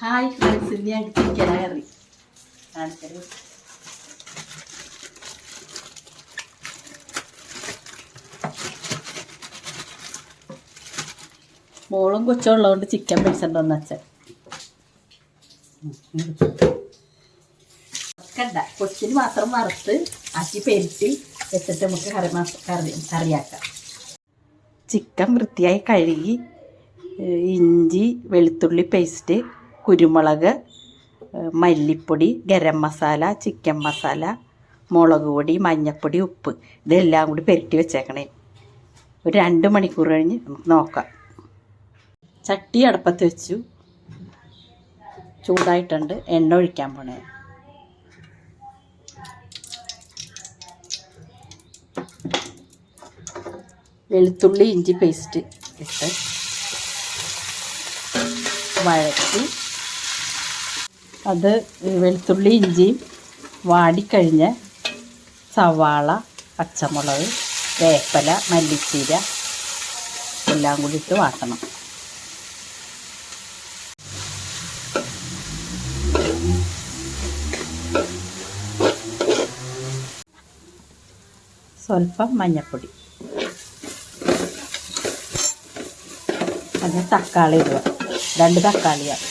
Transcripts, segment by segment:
Hi friends ഇന്ന് ഞാൻ ചിക്കന കറി. കാണിച്ചത് മോളും കൊച്ചും ഉള്ളതുകൊണ്ട് ചിക്കൻ മേടിച്ചിട്ടുണ്ടെന്ന് അച്ഛൻ. കണ്ട കൊച്ചിന് മാത്രം വറുത്ത് ആക്കി പെരുത്തി വെച്ചിട്ട് നമുക്ക് കറി കറി കറിയാക്കാം. ചിക്കൻ വൃത്തിയായി കഴുകി ഇഞ്ചി വെളുത്തുള്ളി പേസ്റ്റ് കുരുമുളക് മല്ലിപ്പൊടി ഗരം മസാല ചിക്കൻ മസാല മുളക് പൊടി മഞ്ഞൾപ്പൊടി ഉപ്പ് ഇതെല്ലാം കൂടി പെരട്ടി വെച്ചേക്കണേ. ഒരു രണ്ട് മണിക്കൂർ കഴിഞ്ഞ് നമുക്ക് നോക്കാം. ചട്ടി അടുപ്പത്ത് വെച്ചു. ചൂടായിട്ടുണ്ട്. എണ്ണ ഒഴിക്കാൻ പോണേ. വെളുത്തുള്ളി ഇഞ്ചി പേസ്റ്റ് ഇട്ട് വഴറ്റി അത് വെളുത്തുള്ളി ഇഞ്ചിയും വാടിക്കഴിഞ്ഞ് സവാള പച്ചമുളക് വേപ്പല മല്ലിച്ചീര എല്ലാം കൂടി ഇട്ട് വാട്ടണം. സ്വല്പം മഞ്ഞൾപ്പൊടി അത് തക്കാളി ഇടുക. രണ്ട് തക്കാളിയാണ്.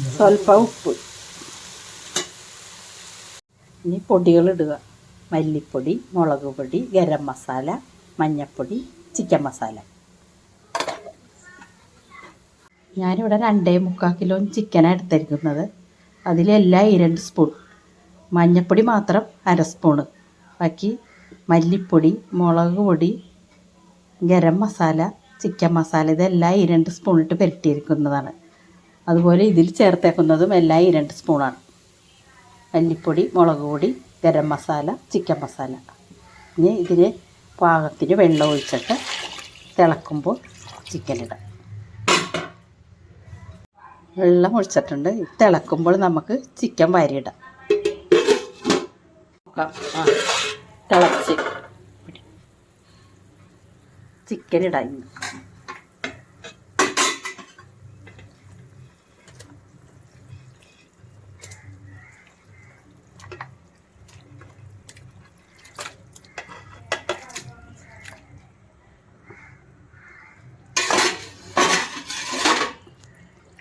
സ്വല്പം ഉപ്പ്. ഇനി പൊടികൾ ഇടുക. മല്ലിപ്പൊടി മുളക് പൊടി ഗരം മസാല മഞ്ഞൾപ്പൊടി ചിക്കൻ മസാല. ഞാനിവിടെ രണ്ടേ മുക്കാൽ കിലോ ചിക്കനാണ് എടുത്തിരിക്കുന്നത്. അതിലെല്ലാം രണ്ട് സ്പൂൺ മഞ്ഞൾപ്പൊടി മാത്രം അര സ്പൂണ് ബാക്കി മല്ലിപ്പൊടി മുളക് പൊടി ഗരം മസാല ചിക്കൻ മസാല ഇതെല്ലാം ഈ രണ്ട് സ്പൂണിട്ട് പുരട്ടിയിരിക്കുന്നതാണ്. അതുപോലെ ഇതിൽ ചേർത്തേക്കുന്നതും എല്ലാം ഈ രണ്ട് സ്പൂണാണ്. മല്ലിപ്പൊടി മുളക് പൊടി ഗരം മസാല ചിക്കൻ മസാല. ഇനി ഇതിന് പാകത്തിന് വെള്ളം ഒഴിച്ചിട്ട് തിളക്കുമ്പോൾ ചിക്കൻ ഇടാം. വെള്ളം ഒഴിച്ചിട്ടുണ്ട്. തിളക്കുമ്പോൾ നമുക്ക് ചിക്കൻ വാരിയിടാം. തിളച്ച്. ചിക്കൻ ഇടാം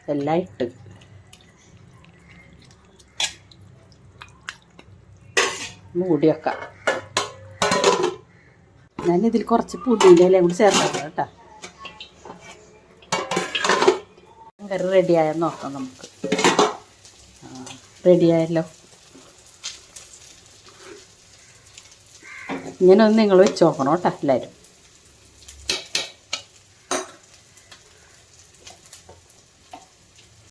എല്ലാം ഇട്ട്. മൂടി വെക്കാം. ഞാനിതിൽ കുറച്ച് പുതിന്റെ കൂടി ചേർക്കാം കേട്ടോ. കറി റെഡിയായെന്ന് നോക്കാം നമുക്ക്. റെഡിയായല്ലോ ഇങ്ങനെ ഒന്ന് നിങ്ങൾ വെച്ച് നോക്കണം കേട്ടോ എല്ലാവരും.